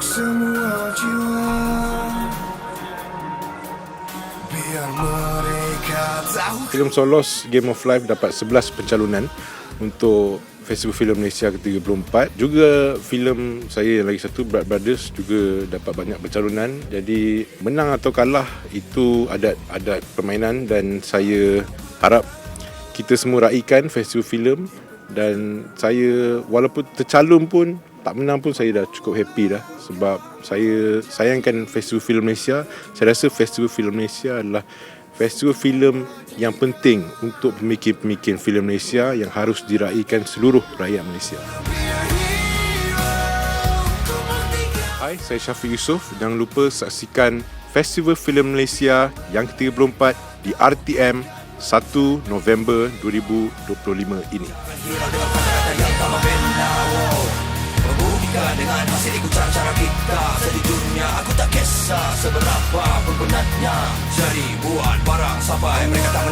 semua jiwa Biar mereka tahu Filem Solos Game of Life dapat 11 pencalonan untuk Festival Filem Malaysia ke-34. Juga filem saya yang lagi satu Blood Brothers juga dapat banyak pencalonan. Jadi menang atau kalah itu adat-adat permainan dan saya harap kita semua raikan festival filem dan saya walaupun tercalon pun tak menang pun saya dah cukup happy dah sebab saya sayangkan festival filem Malaysia. Saya rasa festival filem Malaysia adalah festival filem yang penting untuk pemikir-pemikir filem Malaysia yang harus diraikan seluruh rakyat Malaysia. Hai, saya Syafiq Yusof. Jangan lupa saksikan Festival Filem Malaysia yang ke-34 di RTM 1 November 2025 ini. Dengan hasil ikut cara-cara kita dunia aku tak kisah Seberapa berbenarnya Jadi buat barang sampai mereka tak